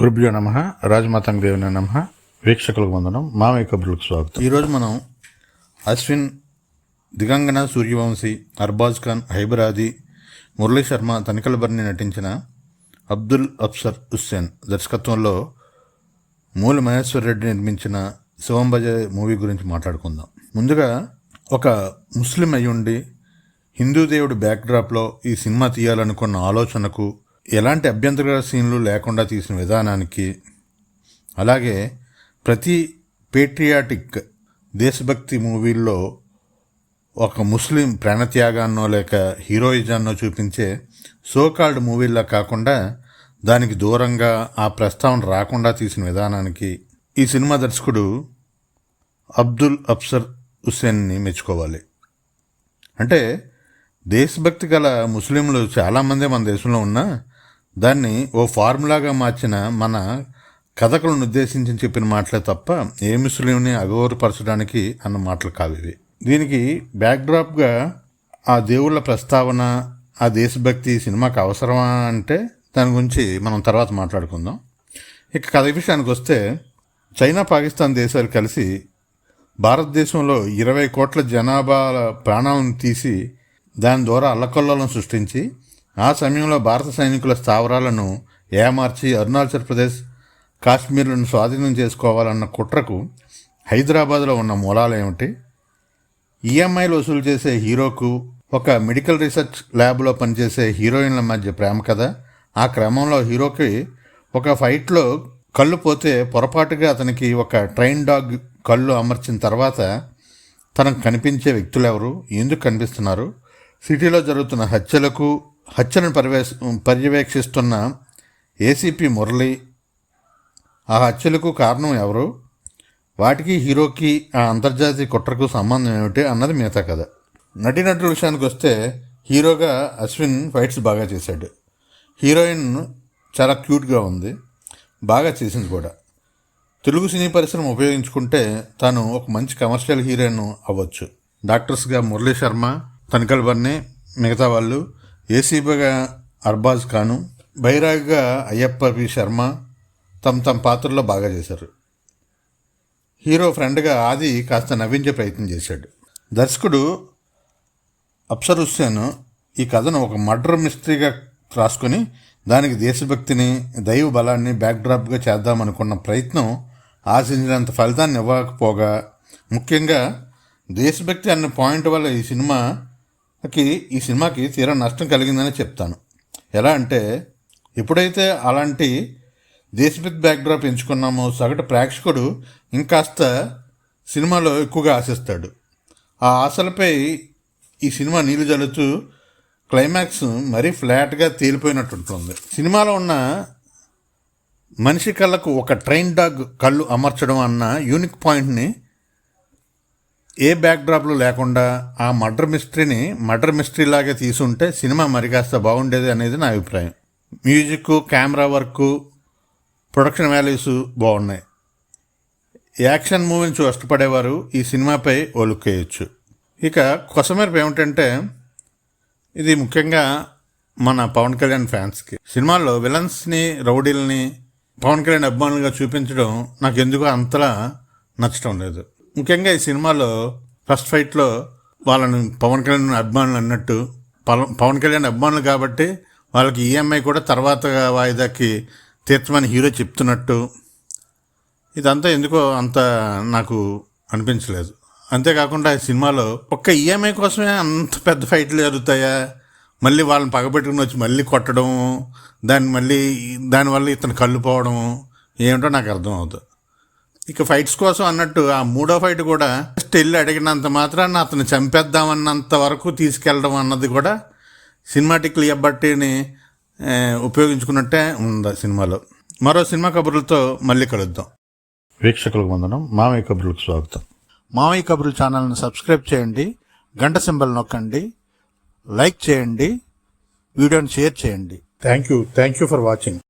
గురుభ్యో నమ రాజమాతంగ దేవుని నమ వీక్షకులకు వందనం మామయ్య కబుర్లకు స్వాగతం. ఈరోజు మనం అశ్విన్ దిగంగన సూర్యవంశీ అర్బాజ్ ఖాన్ హైబరాది మురళీ శర్మ తనికల బర్ని నటించిన అబ్దుల్ అఫ్సర్ హుస్సేన్ దర్శకత్వంలో మూల మహేశ్వర్ రెడ్డి నిర్మించిన శివంబజ మూవీ గురించి మాట్లాడుకుందాం. ముందుగా ఒక ముస్లిం అయ్యుండి హిందూ దేవుడి బ్యాక్డ్రాప్లో ఈ సినిమా తీయాలనుకున్న ఆలోచనకు ఎలాంటి అభ్యంతర సీన్లు లేకుండా తీసిన విధానానికి అలాగే ప్రతి పేట్రియాటిక్ దేశభక్తి మూవీల్లో ఒక ముస్లిం ప్రాణత్యాగాన్నో లేక హీరోయిజాన్నో చూపించే సోకాల్డ్ మూవీల్లో కాకుండా దానికి దూరంగా ఆ ప్రస్తావన రాకుండా తీసిన విధానానికి ఈ సినిమా దర్శకుడు అబ్దుల్ అఫ్సర్ హుస్సేన్ని మెచ్చుకోవాలి. అంటే దేశభక్తి గల ముస్లింలు చాలామంది మన దేశంలో ఉన్నా దాన్ని ఓ ఫార్ములాగా మార్చిన మన కథకులను ఉద్దేశించి చెప్పిన మాటలే తప్ప ఏ ముస్లింని అగౌరపరచడానికి అన్న మాటలు కావు ఇవి. దీనికి బ్యాక్డ్రాప్గా ఆ దేవుళ్ళ ప్రస్తావన ఆ దేశభక్తి సినిమాకి అవసరమా అంటే దాని గురించి మనం తర్వాత మాట్లాడుకుందాం. ఇక కథ విషయానికి వస్తే చైనా పాకిస్తాన్ దేశాలు కలిసి భారతదేశంలో ఇరవై కోట్ల జనాభా ప్రాణాలను తీసి దాని ద్వారా అల్లకొల్లలను సృష్టించి ఆ సమయంలో భారత సైనికుల స్థావరాలను ఏమార్చి అరుణాచల్ ప్రదేశ్ కాశ్మీర్లను స్వాధీనం చేసుకోవాలన్న కుట్రకు హైదరాబాద్లో ఉన్న మూలాలు ఏమిటి? ఈఎంఐలు వసూలు చేసే హీరోకు ఒక మెడికల్ రీసెర్చ్ ల్యాబ్లో పనిచేసే హీరోయిన్ల మధ్య ప్రేమ కథ. ఆ క్రమంలో హీరోకి ఒక ఫైట్లో కళ్ళు పోతే పొరపాటుగా అతనికి ఒక ట్రైన్ డాగ్ కళ్ళు అమర్చిన తర్వాత తనకు కనిపించే వ్యక్తులు ఎవరు ఎందుకు కనిపిస్తున్నారు? సిటీలో జరుగుతున్న హత్యలకు హత్యలను పర్యవేశ పర్యవేక్షిస్తున్న ఏసీపీ మురళి ఆ హత్యలకు కారణం ఎవరు? వాటికి హీరోకి ఆ అంతర్జాతీయ కుట్రకు సంబంధం ఏమిటి అన్నది మిగతా కథ. నటీనటుల విషయానికి వస్తే హీరోగా అశ్విన్ ఫైట్స్ బాగా చేశాడు. హీరోయిన్ చాలా క్యూట్గా ఉంది. బాగా చేసింది కూడా. తెలుగు సినీ పరిశ్రమ ఉపయోగించుకుంటే తాను ఒక మంచి కమర్షియల్ హీరోయిన్ అవ్వచ్చు. డాక్టర్స్గా మురళీ శర్మ తనికల్ బర్ని మిగతా వాళ్ళు ఏసీబీగా అర్బాజ్ ఖాను బైరాగ్గా అయ్యప్ప పి శర్మ తమ తమ పాత్రలో బాగా చేశారు. హీరో ఫ్రెండ్గా ఆది కాస్త నవ్వించే ప్రయత్నం చేశాడు. దర్శకుడు అప్సర్ హుస్సేన్ ఈ కథను ఒక మర్డర్ మిస్టరీగా రాసుకొని దానికి దేశభక్తిని దైవ బలాన్ని బ్యాక్డ్రాప్గా చేద్దామనుకున్న ప్రయత్నం ఆశించినంత ఫలితాన్ని ఇవ్వకపోగా ముఖ్యంగా దేశభక్తి అన్న పాయింట్ వల్ల ఈ సినిమా కి ఈ సినిమాకి తీరా నష్టం కలిగిందని చెప్తాను. ఎలా అంటే ఎప్పుడైతే అలాంటి దేశభక్తి బ్యాక్డ్రాప్ ఎంచుకున్నామో సగటు ప్రేక్షకుడు ఇంకాస్త సినిమాలో ఎక్కువగా ఆశిస్తాడు. ఆ ఆశలపై ఈ సినిమా నీళ్ళు జల్లుతూ క్లైమాక్స్ మరీ ఫ్లాట్గా తేలిపోయినట్టుంటుంది. సినిమాలో ఉన్న మనిషి కళ్ళకు ఒక ట్రైన్ డాగ్ కళ్ళు అమర్చడం అన్న యూనిక్ పాయింట్ని ఏ బ్యాక్డ్రాప్లు లేకుండా ఆ మర్డర్ మిస్టరీని మర్డర్ మిస్టరీ లాగే తీసుంటే సినిమా మరి కాస్త బాగుండేది అనేది నా అభిప్రాయం. Music camera work production values బాగున్నాయి. యాక్షన్ మూవీని ఇష్టపడేవారు ఈ సినిమాపై ఓ లుక్ ఇక కొసమెరుపు ఏమిటంటే ఇది ముఖ్యంగా మన పవన్ కళ్యాణ్ ఫ్యాన్స్కి సినిమాల్లో విలన్స్ని రౌడీల్ని పవన్ కళ్యాణ్ అభిమానులుగా చూపించడం నాకు ఎందుకో అంతలా నచ్చడం లేదు. ముఖ్యంగా ఈ సినిమాలో ఫస్ట్ ఫైట్లో వాళ్ళని పవన్ కళ్యాణ్ అభిమానులు అన్నట్టు పవన్ పవన్ కళ్యాణ్ అభిమానులు కాబట్టి వాళ్ళకి ఈఎంఐ కూడా తర్వాత వాయిదాకి తీర్చమని హీరో చెప్తున్నట్టు. ఇదంతా ఎందుకో అంత నాకు అనిపించలేదు. అంతేకాకుండా ఈ సినిమాలో ఒక్క ఈఎంఐ కోసమే అంత పెద్ద ఫైట్లు జరుగుతాయా? మళ్ళీ వాళ్ళని పగబెట్టుకుని వచ్చి మళ్ళీ కొట్టడం దాన్ని మళ్ళీ దానివల్ల ఇతను కళ్ళు పోవడం ఏమిటో నాకు అర్థం అవుతుంది ఇక ఫైట్స్ కోసం అన్నట్టు ఆ మూడో ఫైట్ కూడా వెళ్ళి అడిగినంత మాత్రాన్ని అతను చంపేద్దామన్నంత వరకు తీసుకెళ్ళడం అన్నది కూడా సినిమాటిక్ లియబట్టిని ఉపయోగించుకున్నట్టే ఉంది సినిమాలో. మరో సినిమా కబుర్లతో మళ్ళీ కలుద్దాం. వీక్షకులకు వందనం. మామయ్య కబుర్లకు స్వాగతం. మామయ్య కబుర్లు ఛానల్ని సబ్స్క్రైబ్ చేయండి గంట సింబల్ నొక్కండి లైక్ చేయండి వీడియోని షేర్ చేయండి. Thank you thank you for watching